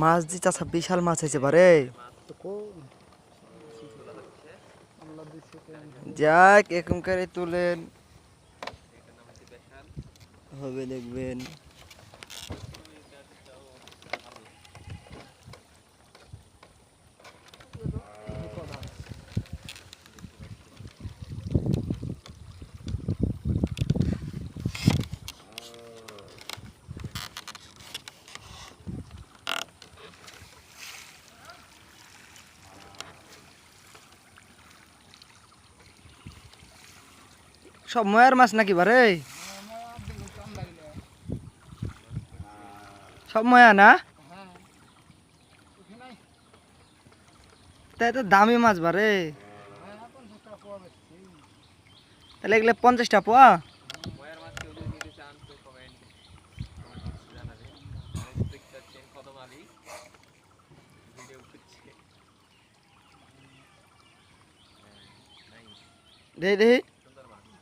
মাছ দি চাষা বিশাল মাছ হয়েছে বারে। যাক এরকম করে তুলেন। হবে দেখবেন। সব ময়ার মাছ নাকি বারে? সব ময়া না? হ্যাঁ এখানে তাই তো দামি মাছ বারে। হ্যাঁ এখন দুটা পাওয়া যাচ্ছে তাহলে এগুলো পঞ্চাশটা পোয়া? ময়ার মাছ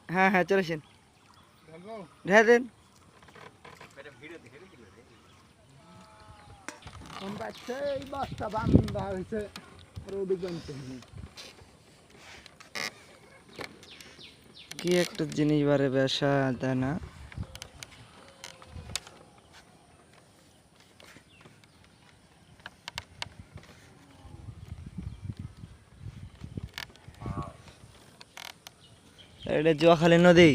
হ্যাঁ হ্যাঁ চলে আসেন। ঢেলে দেন। বান্ধা হয়েছে। কি একটা জিনিস বারে বেসা তাই না? এটা জোয়াখালী নদী।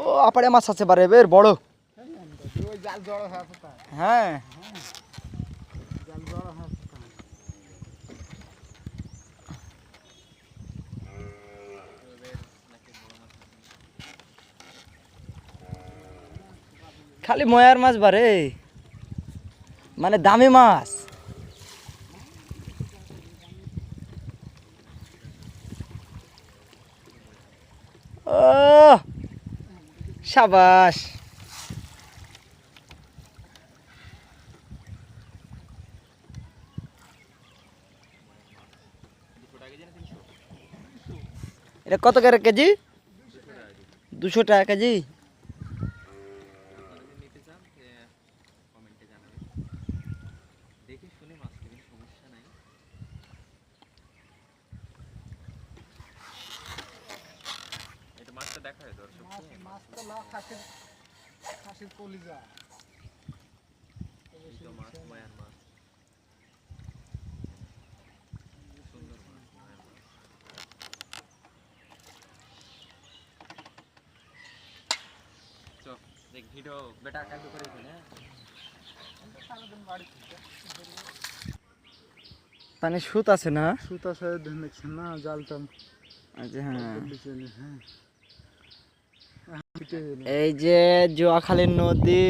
ও আপাড়ে মাছ আছে বারে বের বড়। হ্যাঁ জাল জড়ো হয়ে। হ্যাঁ। জাল জড়ো হয়ে খালি ময়ার মাছ বারে। মানে দামি মাছ। ও সাবাস। এটা কত করে কেজি? দুশো টাকা কেজি। এটা মাছটা দেখা দর্শক। মাছ তো না খাসির খাসির কলিজা। এই তো মাছ ময়ার মাছ। সুন্দর মাছ ময়ার মাছ। চ দেখ ভিডিও বেটা কালু করে ফেলে সারাদিন বাড়ি পানি সুত আছে না? সুতা সাহেব দেখছেন না? জালটা আচ্ছা হ্যাঁ। হ্যাঁ। এই যে জোয়াখালীর নদী